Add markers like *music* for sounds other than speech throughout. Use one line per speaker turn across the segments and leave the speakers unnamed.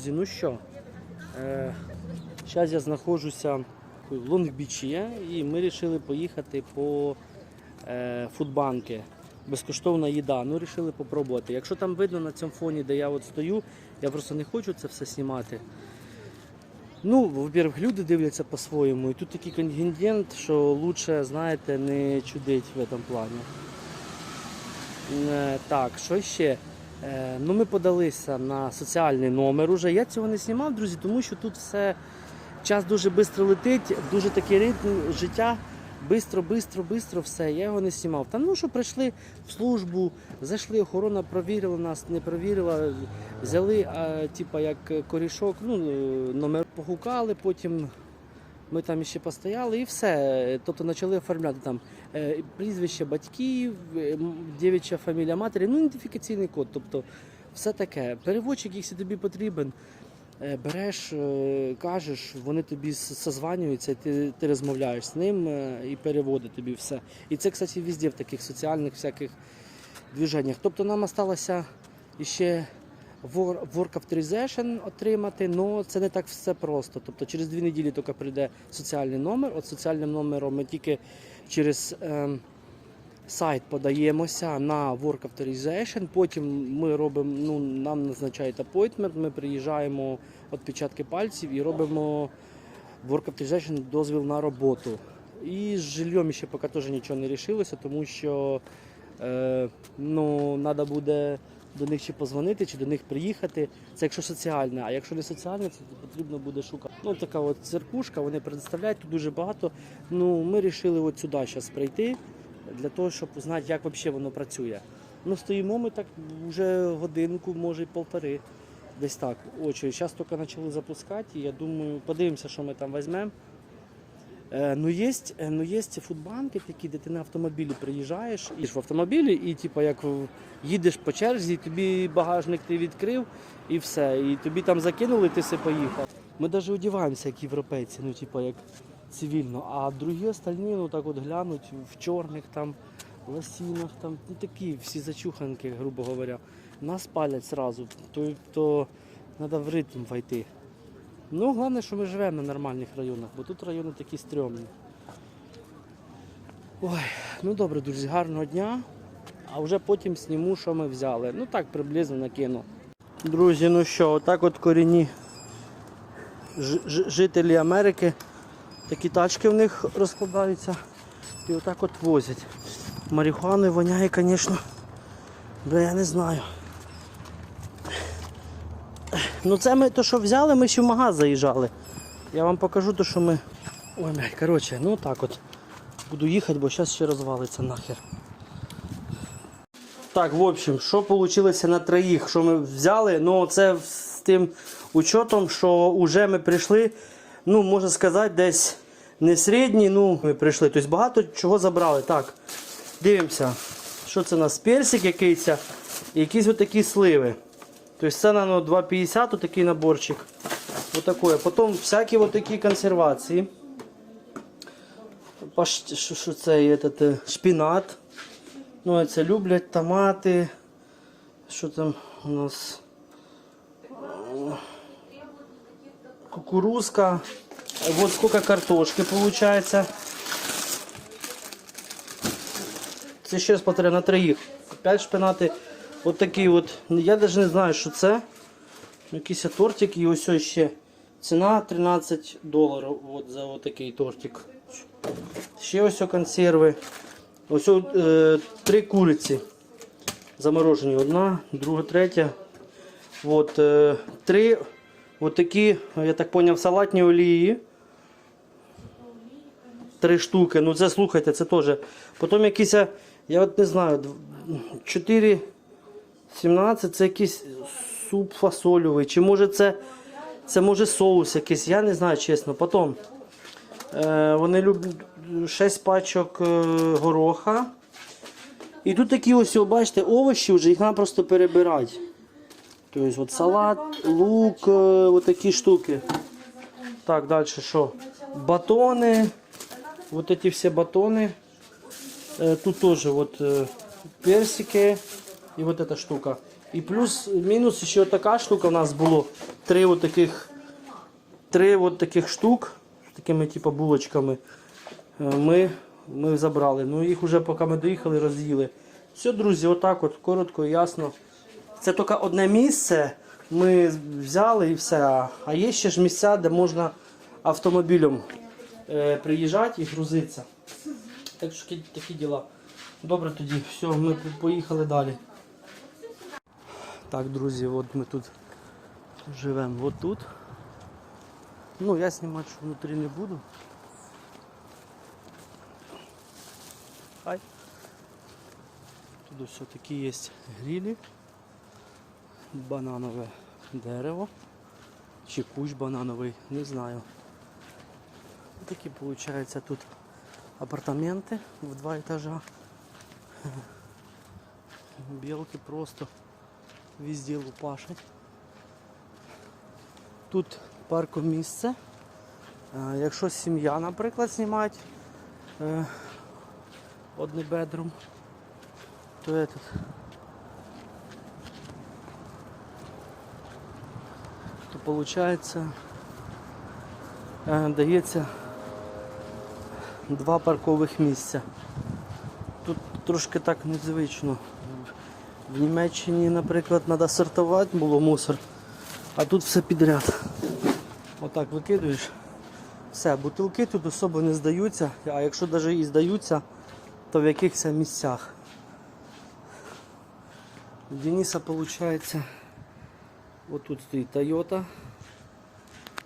друзі. Ну що, е, зараз я знаходжуся в Лонгбічі і ми вирішили поїхати по е, фудбанки. Безкоштовна їда. Ну, вирішили попробувати. Якщо там видно на цьому фоні, де я от стою, я просто не хочу це все знімати. Ну, во-первых, люди дивляться по-своєму. І тут такий контингент, що лучше, знаєте, не чудить в цьому плані. Е, Так, що ще? Е, Ну, ми подалися на соціальний номер уже. Я цього не знімав, друзі, тому що тут все час дуже швидко летить, дуже такий ритм життя. Бистро, бистро, бистро все. Я його не знімав. Та ну що прийшли в службу, зайшли, охорона провірила нас, не провірила, взяли, а, типа як корішок, ну, номер погукали, потім ми там ще постояли і все. Тобто почали оформляти там прізвище батьків, е, дівча фамілія матері, ну ідентифікаційний код. Тобто все таке. Переводчик, якщо тобі потрібен, е, береш, е, кажеш, вони тобі созванюються, ти, ти розмовляєш з ним е, і переводить тобі все. І це, кстати, везде в таких соціальних всяких движеннях. Тобто нам залишилося ще Wor- Work Authorization отримати, але це не так все просто. Тобто через дві неділі тільки прийде соціальний номер. От соціальним номером ми тільки через ем, сайт подаємося на Work Authorization, потім ми робимо, ну, нам назначають appointment, ми приїжджаємо відпечатки пальців і робимо Work Authorization дозвіл на роботу. І з жильем ще поки теж нічого не рішилося, тому що е, ну, треба буде до них чи позвонити, чи до них приїхати. Це якщо соціальне, а якщо не соціальне, це потрібно буде шукати. Ну, така от церквушка, вони представляють тут дуже багато. Ну, ми вирішили от сюди зараз прийти для того, щоб узнати, як взагалі воно працює. Ну, стоїмо ми так вже годинку, може й полтори. Десь так. Очі. Зараз тільки почали запускати, і я думаю, подивимося, що ми там візьмемо. Е, ну, є, е, ну, є фудбанки такі, де ти на автомобілі приїжджаєш, і в автомобілі, і типу, як їдеш по черзі, тобі багажник ти відкрив і все. І тобі там закинули, ти все поїхав. Ми навіть одягаємося, як європейці, ну, типу, як цивільно. А другі остальні, ну так от глянуть в чорних там, лосінах, там, ну такі всі зачуханки, грубо говоря. Нас палять зразу. Тобто треба в ритм войти. Ну, головне, що ми живемо на нормальних районах, бо тут райони такі стрьомні. Ой, ну добре, друзі, гарного дня. А вже потім сніму, що ми взяли. Ну так, приблизно накину. Друзі, ну що, отак от корінні жителі Америки. Такі тачки в них розкладаються і отак от возять. Марихуаною воняє, звісно. Бля, я не знаю. Ну це ми то, що взяли, ми ще в магаз заїжджали. Я вам покажу то, що ми. Ой, блядь, коротше, ну так от. Буду їхати, бо зараз ще розвалиться нахер. Так, в общем, що вийшло на троїх, що ми взяли, ну це з тим учетом, що вже ми прийшли, ну, можна сказати, десь не середні, ну, ми прийшли. Тобто багато чого забрали. Так, дивимося, що це у нас персик якийсь, і якісь отакі сливи. Тобто це на ну, 2,50 такий наборчик. Отакое. Потім всякі отакі консервації. Паш, що, що це этот, е, шпінат. Ну, це люблять томати. Що там у нас? Кукурузка. Вот сколько картошки получается. Це ще раз повторяю, на троїх. 5 шпинати. От такий от. Я навіть не знаю, що це. Якийсь тортик і ось ось ще. Ціна 13 доларів от за отакий тортик. Ще ось консерви. Ось е, три куриці. Заморожені. Одна, друга, третя. От, е, три от такі, я так зрозумів, салатні олії. Три штуки. Ну це слухайте, це теж. Потім якісь, я от не знаю, 4, 17 це якийсь суп фасольовий. Чи може це, це може соус якийсь, я не знаю чесно. Потім е, вони люблять 6 пачок е, гороха. І тут такі ось, о, бачите, овочі вже їх треба просто перебирати. Тобто от салат, лук, е, от такі штуки. Так, далі що? Батони. Вот эти все батоны. Э, Тут тоже вот э, персики и вот эта штука. І плюс мінус ще така штука у нас було. Три от таких, три от таких штук з такими типу булочками. е, Ми, ми забрали. Ну їх вже поки ми доїхали, роз'їли. Все, друзі, отак от, коротко ясно. Це тільки одне місце. Ми взяли і все. А є ще ж місця, де можна автомобілем е, приїжджати і грузитися. Так що такі діла. Добре тоді, все, ми поїхали далі. Так, друзі, от ми тут живемо от тут. Ну, я знімати що внутрі не буду. Хай. Тут все таки є грилі, бананове дерево чи кущ банановий, не знаю. Такі виходить тут апартаменти в два етажа. *laughs* Білки просто везде лупашать. Тут паркомісце. Е, Якщо сім'я, наприклад, знімати е, одне бедрум, то этот. То получается е, дається два паркових місця. Тут трошки так незвично. В Німеччині, наприклад, треба сортувати було мусор, а тут все підряд. Отак викидуєш. Все, бутилки тут особо не здаються, а якщо навіть і здаються, то в якихось місцях. У Дениса виходить, отут стоїть Toyota.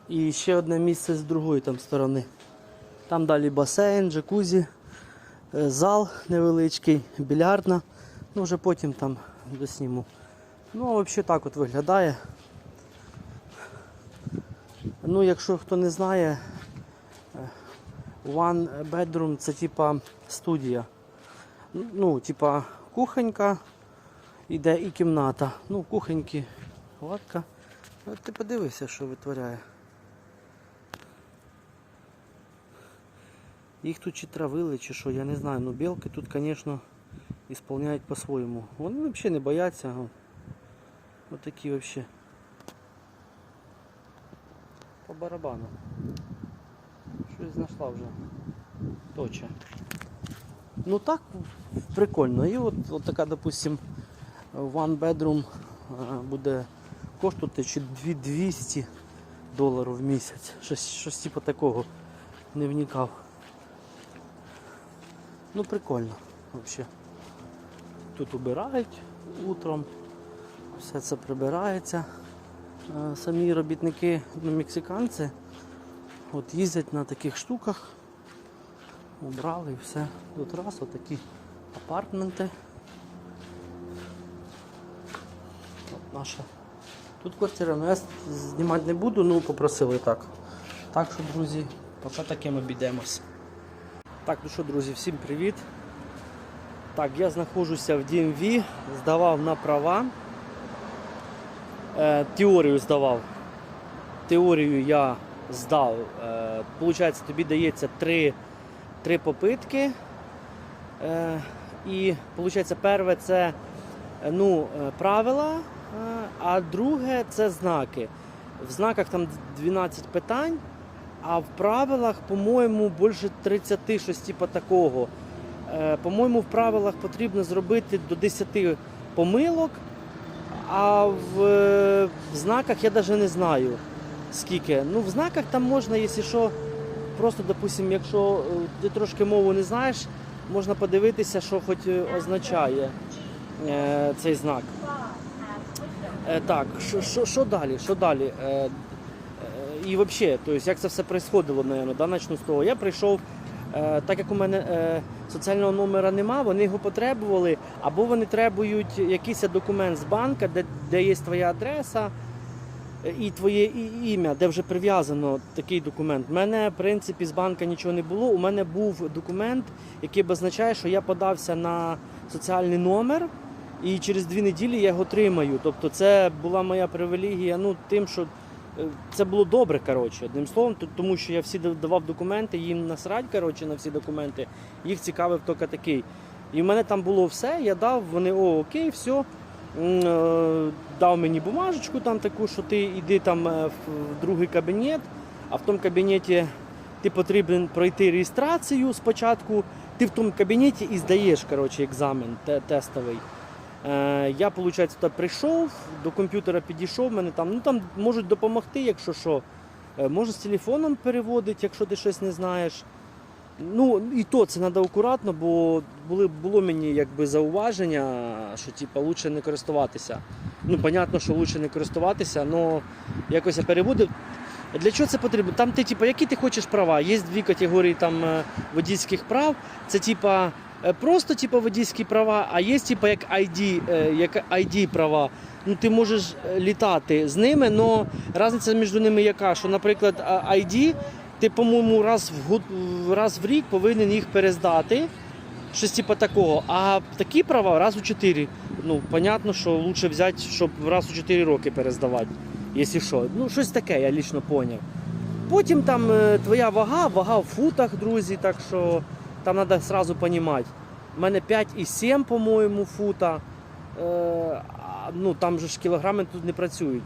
І ще одне місце з другої там сторони. Там далі басейн, джакузі, е, зал невеличкий, більярдна. Ну вже потім там досніму. Ну, а взагалі так от виглядає. Ну, якщо хто не знає, е, One bedroom це типа студія. Ну, типа кухонька, іде і кімната. Ну, кухоньки гладка. От ти подивися, що витворяє. Їх тут чи травили, чи що, я не знаю. Ну білки тут, звісно, ісполняють по-своєму. Вони взагалі не бояться. Ось такі взагалі. По барабану. Щось знайшла вже. Точа. Ну так, прикольно. І от, така, допустим, one bedroom буде коштувати чи 200 доларів в місяць. Щось, щось типу такого. Не вникав. Ну прикольно взагалі. Тут убирають утром, все це прибирається. Е, Самі робітники, ну, мексиканці, от їздять на таких штуках, убрали і все. Тут раз отакі апартменти. От наша. Тут квартира, ну я знімати не буду, ну попросили так. Так що, друзі, поки таким обійдемось. Так, ну що, друзі, всім привіт. Так, я знаходжуся в DMV, здавав на права. Е, теорію здавав. Теорію я здав. Е, Получається, тобі дається три, три попитки. Е, і виходить, перше це е, ну, е, правила, е, а друге це знаки. В знаках там 12 питань, а в правилах, по-моєму, більше 30 щось типу такого. Е, По-моєму, в правилах потрібно зробити до 10 помилок, а в, е, знаках я навіть не знаю скільки. Ну, в знаках там можна, якщо що, просто, допустим, якщо е, ти трошки мову не знаєш, можна подивитися, що хоч означає цей знак. Так, що- що- що далі? Що і взагалі, тобто, як це все происходило, наверное, да, начну з того. Я прийшов, так як у мене соціального номера нема, вони його потребували, або вони требують якийсь документ з банка, де, де є твоя адреса е, і твоє ім'я, де вже прив'язано такий документ. У мене, в принципі, з банка нічого не було. У мене був документ, який означає, що я подався на соціальний номер. І через дві неділі я його отримаю. Тобто це була моя привілегія, ну тим, що це було добре, коротше, одним словом, тому що я всі давав документи, їм насрать, коротше, на всі документи. Їх цікавив тільки такий. І в мене там було все, я дав, вони о, окей, все. дав мені бумажечку там таку, що ти йди там е, в другий кабінет, а в тому кабінеті ти потрібен пройти реєстрацію спочатку. Ти в тому кабінеті і здаєш коротше, екзамен тестовий. Е, я, виходить, туди прийшов, до комп'ютера підійшов, мене там, ну там можуть допомогти, якщо що. Е, Може з телефоном переводити, якщо ти щось не знаєш. Ну, і то це треба акуратно, бо були, було мені якби зауваження, що типу, лучше не користуватися. Ну, понятно, що лучше не користуватися, але якось я переводив. Для чого це потрібно? Там ти, типу, які ти хочеш права? Є дві категорії там е, водійських прав. Це типа просто типу, водійські права, а є типу, як ID, е, як ID права. Ну, ти можеш е, літати з ними, але різниця між ними яка? Що, наприклад, ID, ти, по-моєму, раз в, раз в рік повинен їх перездати. Щось типу такого. А такі права раз у 4. Ну, понятно, що лучше взяти, щоб раз у 4 роки перездавати. Якщо що. Ну, щось таке, я лічно поняв. Потім там е, твоя вага, вага в футах, друзі, так що там треба одразу розуміти. У мене 5,7, по-моєму, фута. Е, ну, там же ж кілограми тут не працюють.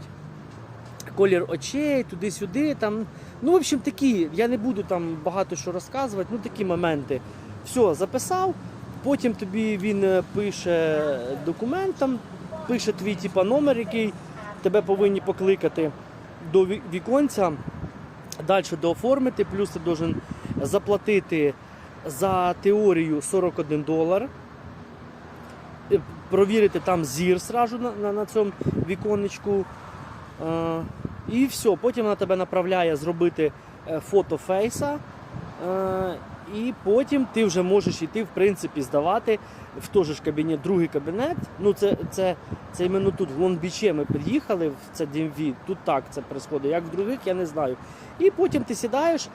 Колір очей, туди-сюди. Там, ну, в общем, такі, я не буду там багато що розказувати, ну такі моменти. Все, записав, потім тобі він е, пише документ, там, пише твій типа, номер, який тебе повинні покликати до віконця, далі дооформити, плюс ти должен заплатити за теорію 41 долар. Е, Провірити там зір сразу на, на, на цьому віконечку. Е, і все, потім вона тебе направляє зробити е, фото фейса. Е, і потім ти вже можеш йти, в принципі, здавати в той же ж кабінет, другий кабінет. Ну, це, це, це іменно тут, в Лонбіче ми приїхали, в це DMV, тут так це відбувається. Як в других, я не знаю. І потім ти сідаєш,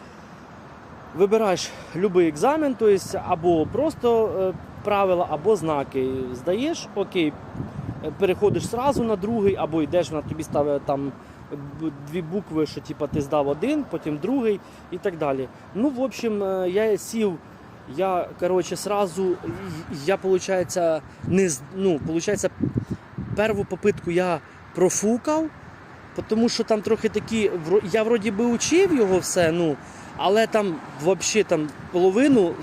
вибираєш будь-який екзамен, тобто або просто е, правила, або знаки. Здаєш, окей, переходиш зразу на другий, або йдеш, вона тобі ставить там дві букви, що типа, ти здав один, потім другий і так далі. Ну, в общем, е, я сів. Я, короче, сразу, я, получается, не, ну, получается, перву попитку я профукав, тому що там трохи такі, я вроді би учив його все, ну, але там взагалі там половину,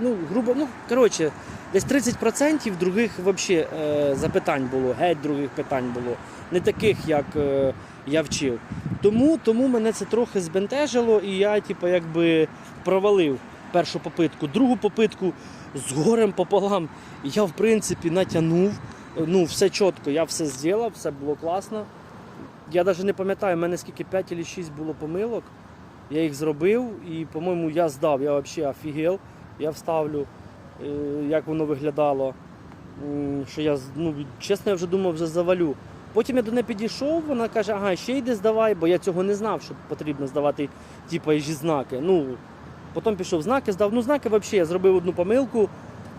ну, грубо, ну, коротше, десь 30% других вообще, е, запитань було, геть других питань було, не таких, як е, я вчив. Тому, тому мене це трохи збентежило, і я, типу, якби провалив першу попитку. Другу попитку з горем пополам я, в принципі, натягнув. Ну, все чітко, я все зробив, все було класно. Я навіть не пам'ятаю, в мене скільки 5 чи 6 було помилок. Я їх зробив і, по-моєму, я здав. Я взагалі офігел. Я вставлю, е, як воно виглядало. Що я, ну, чесно, я вже думав, вже завалю. Потім я до неї підійшов, вона каже, ага, ще йди здавай, бо я цього не знав, що потрібно здавати типу, і знаки. Ну, потім пішов знаки, здав. Ну, знаки взагалі я зробив одну помилку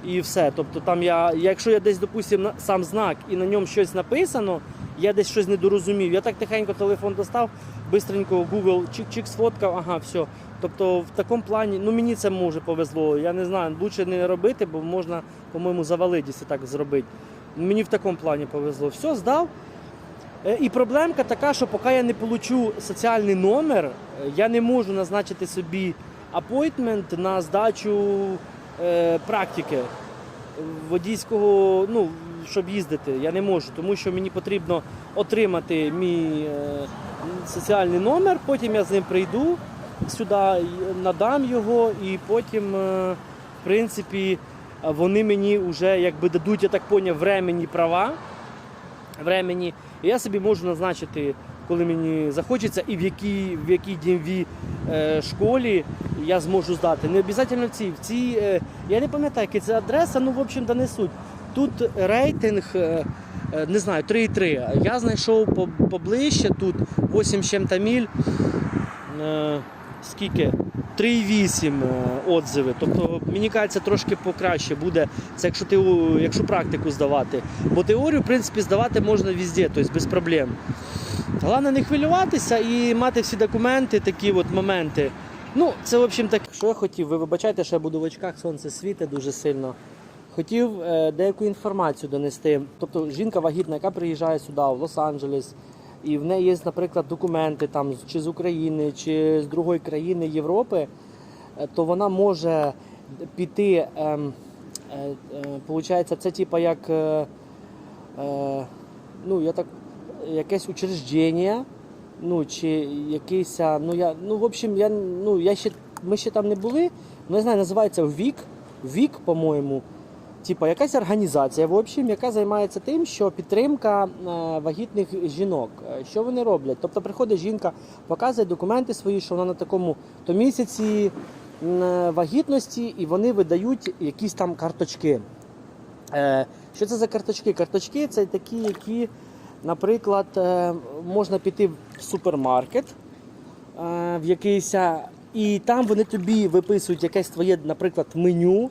і все. Тобто там я, якщо я десь, допустимо, сам знак і на ньому щось написано, я десь щось недорозумів. Я так тихенько телефон достав, бистренько Google чик-чик сфоткав, ага, все. Тобто в такому плані, ну мені це може повезло. Я не знаю, лучше не робити, бо можна, по-моєму, завалити, якщо так зробити. Мені в такому плані повезло. Все, здав. Е, І проблемка така, що поки я не получу соціальний номер, е, я не можу назначити собі апойтмент на здачу е, практики водійського, ну, щоб їздити. Я не можу, тому що мені потрібно отримати мій е, соціальний номер, потім я з ним прийду сюди, надам його, і потім, е, в принципі, вони мені вже якби дадуть, я так поняв, временні права. Времені. І я собі можу назначити, коли мені захочеться, і в якій, в якій DMV е, школі я зможу здати. Не обов'язково в цій. В цій я не пам'ятаю, яка це адреса, ну в общем да не суть. Тут рейтинг, е, е, не знаю, 3,3. Я знайшов поближче, тут 8 з чим-то міль. Е, скільки? 3,8 е, отзиви. Тобто, мені кажеться, трошки покраще буде, це якщо ти якщо практику здавати. Бо теорію, в принципі, здавати можна везде, тобто без проблем. Головне не хвилюватися і мати всі документи, такі от моменти. Ну, це, в общем, так. Що я хотів, ви вибачайте, що я буду в очках, сонце світить дуже сильно. Хотів е, деяку інформацію донести. Тобто жінка вагітна, яка приїжджає сюди, в Лос-Анджелес, і в неї є, наприклад, документи там чи з України, чи з другої країни Європи, е, то вона може піти. ем, е, Получається, це типа як ну, я так, якесь учреждення, ну, чи якийсь, ну, я, ну, в общем, я, ну, я ще, ми ще там не були, я знаю, називається ВІК, ВІК, по-моєму, типа якась організація, в общем, яка займається тим, що підтримка е, вагітних жінок. Е, Що вони роблять? Тобто приходить жінка, показує документи свої, що вона на такому то місяці е, вагітності, і вони видають якісь там карточки. Що це за карточки? Карточки це такі, які, наприклад, можна піти в супермаркет в якийсь, і там вони тобі виписують якесь твоє, наприклад, меню,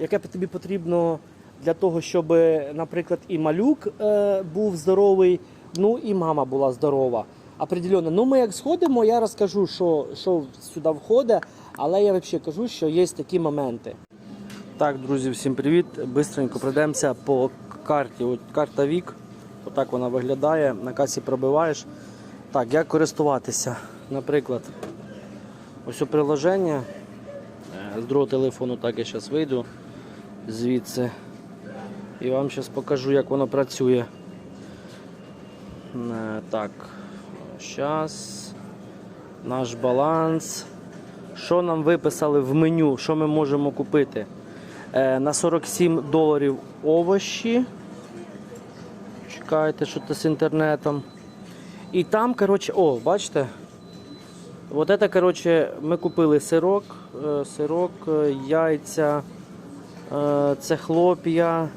яке тобі потрібно для того, щоб, наприклад, і малюк е, був здоровий, ну і мама була здорова. Определенно. Ну, ми як сходимо, я розкажу, що, що сюди входить, але я взагалі кажу, що є такі моменти. Так, друзі, всім привіт. Бистренько пройдемося по карті. От карта Вік. Отак вона виглядає. На касі пробиваєш. Так, як користуватися? Наприклад, ось у приложення. Е, З другого телефону так я зараз вийду звідси. І вам зараз покажу, як воно працює. Е, Так, зараз. Наш баланс. Що нам виписали в меню? Що ми можемо купити? Е, на 47 доларів овощі. Чекайте, що це з інтернетом. І там, коротше, о, бачите? Вот это, коротше, ми купили сирок, е, сирок, яйця, це хлоп'я,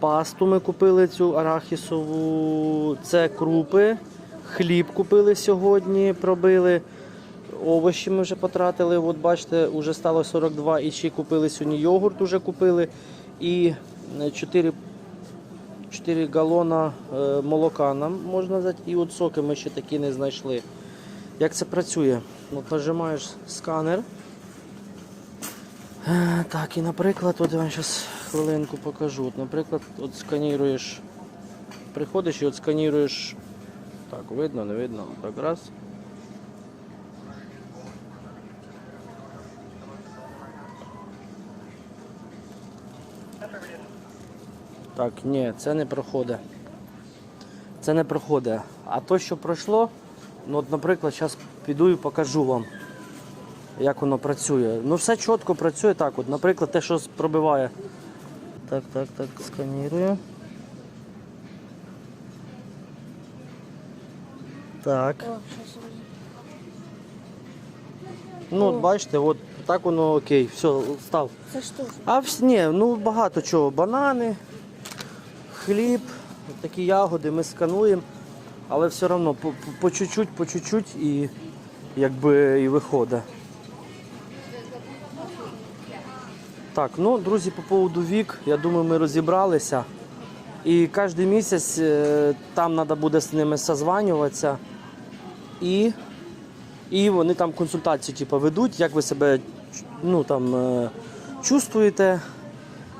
пасту ми купили цю арахісову, це крупи, хліб купили сьогодні, пробили. Овочі ми вже потратили. От бачите, вже стало 42 і ще купили сьогодні йогурт, вже купили. І 4, 4 галона е, молока нам можна взяти. І от соки ми ще такі не знайшли. Як це працює? От нажимаєш сканер. Е, Так, і наприклад, от я вам зараз хвилинку покажу. От, наприклад, от сканіруєш, приходиш і от сканіруєш. Так, видно, не видно. Так, раз. Так, ні, це не проходить. Це не проходить. А то, що пройшло, ну от, наприклад, зараз піду і покажу вам, як воно працює. Ну, все чітко працює так. От, наприклад, те, що пробиває. Так, так, так, сканірую. Так. Ну, от бачите, от так воно окей, все, став.
Це що?
А ні, ну багато чого. Банани, хліб, такі ягоди ми скануємо, але все одно по чуть-чуть, по чуть-чуть і якби і виходить. Так, ну, друзі, по поводу вік, я думаю, ми розібралися. І кожен місяць е, там треба буде з ними созванюватися. І, і вони там консультації типу, ведуть, як ви себе ну, там, е, чувствуєте,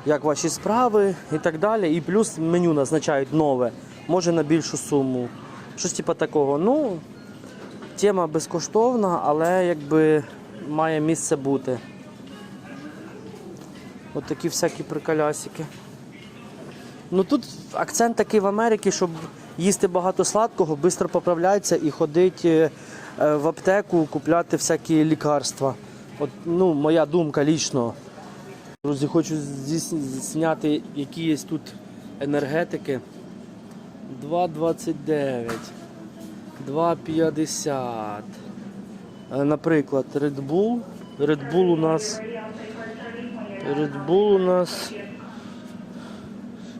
як ваші справи і так далі. І плюс меню назначають нове, може на більшу суму. Щось типу такого. Ну, тема безкоштовна, але якби має місце бути. От такі всякі приколясики. Ну тут акцент такий в Америці, щоб їсти багато сладкого, швидко поправляється і ходить е, е, в аптеку купляти всякі лікарства. От, ну, моя думка лічно. Друзі, хочу зняти, які є тут енергетики. 2,29, 2,50. Е, Наприклад, Red Bull. Red Bull у нас. Red Bull у нас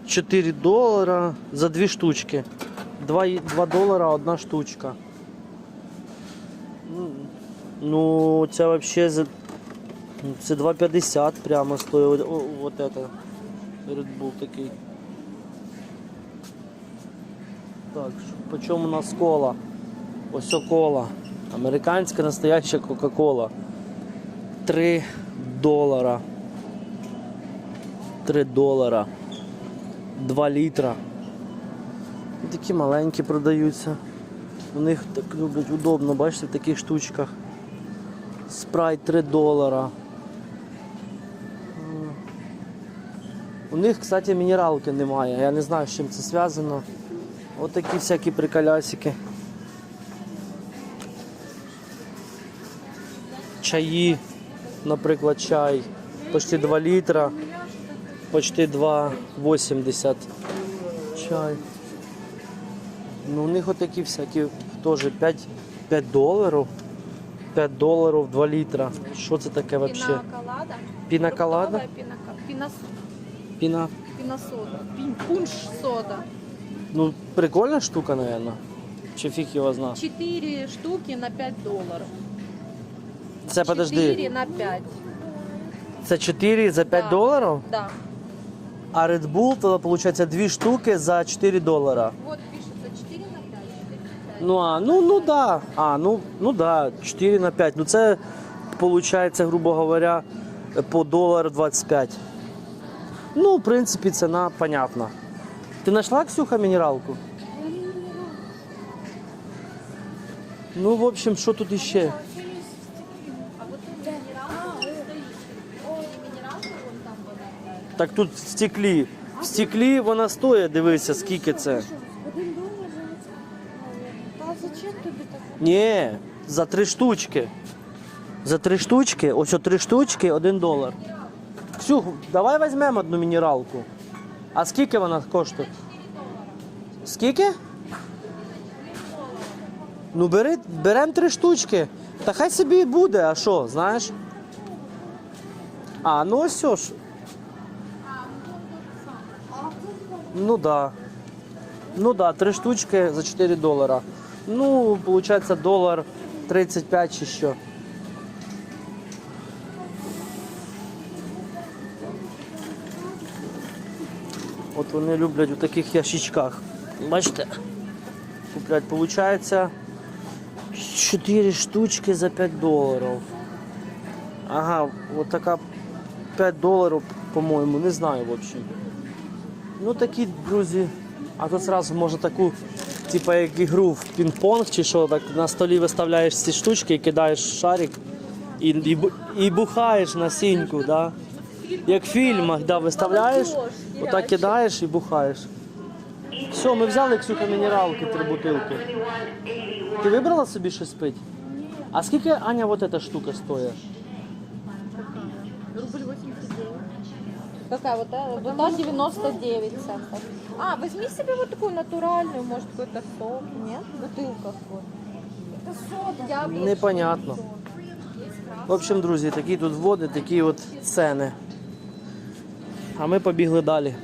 4 долара за дві штучки. 2, 2 долара одна штучка. Ну, це взагалі за. Це 2,50 прямо стоїть. О, от это. Red Bull такий. Так, по чому у нас кола? Ось кола. Американська настояща Кока-Кола. 3 долара. 3 долара. 2 літра. І такі маленькі продаються. У них так люблять удобно, бачите, в таких штучках. Спрайт 3 долара. У них, кстати, мінералки немає. Я не знаю, з чим це зв'язано. От такі всякі приколясики. Чаї, наприклад, чай. Почти 2 літра. Почти 2,80 чай. Ну, у них отакі всякі теж 5, 5 доларів. 5 доларів 2 літра. Що це таке взагалі?
Пина-колада.
Піна колада?
Фруктовая пина- пинос-
Піна.
Пиносода. Пин- Пунш-сода.
Ну, прикольна штука, мабуть. Чи фіг його зна.
Четыре штуки на 5 долларов.
Це подожди.
Четыре на 5.
Це 4 за 5
Да.
доларів?
Да.
А Red Bull, то виходить 2 штуки за 4 долара.
Вот пишется 4 на 5. 4 на 5.
Ну а, ну, ну да. А, ну, ну да, 4 на 5. Ну це виходить, грубо говоря, по долар 25. Ну, в принципі, ціна понятна. Ти знайшла, Ксюха, мінералку? Ну, в общем, що тут іще?
А вот тут минералка стоит. Ой, минералка вон там вот.
Так тут в стеклі. В стеклі вона стоїть, дивися, скільки це.
Один долар за це. Та зачем тобі так?
Ні, за три штучки. За три штучки, ось о три штучки, один долар. Ксюх, давай візьмемо одну мінералку. А скільки вона коштує? Скільки? Ну бери, беремо три штучки. Та хай собі і буде, а що, знаєш? А, ну ось все ж. Ну да. Ну да, три штучки за 4 долара. Ну, получается долар 35 чи що. От вони люблять у таких ящичках. Бачите? Куплять, получается 4 штучки за 5 доларів. Ага, от така 5 доларів, по-моєму, не знаю в общем. Ну такі, друзі. А тут зразу можна таку, типу як ігру в пінг-понг чи що, так на столі виставляєш ці штучки і кидаєш шарик і, і, і бухаєш на сіньку, да? Як в фільмах, да, виставляєш, отак кидаєш і бухаєш. Все, ми взяли Ксюха мінералки, три бутилки. Ти вибрала собі щось пити? А скільки Аня вот эта штука стоїть?
Какая вот та? Вот та 99 центов. А, возьми себе вот такую натуральную, может, какой-то сок. Нет? Бутылка вот.
Это сода.
Яблочный
Непонятно.
сок.
В общем, друзі, такі тут води, такі от ціни. А ми побігли далі.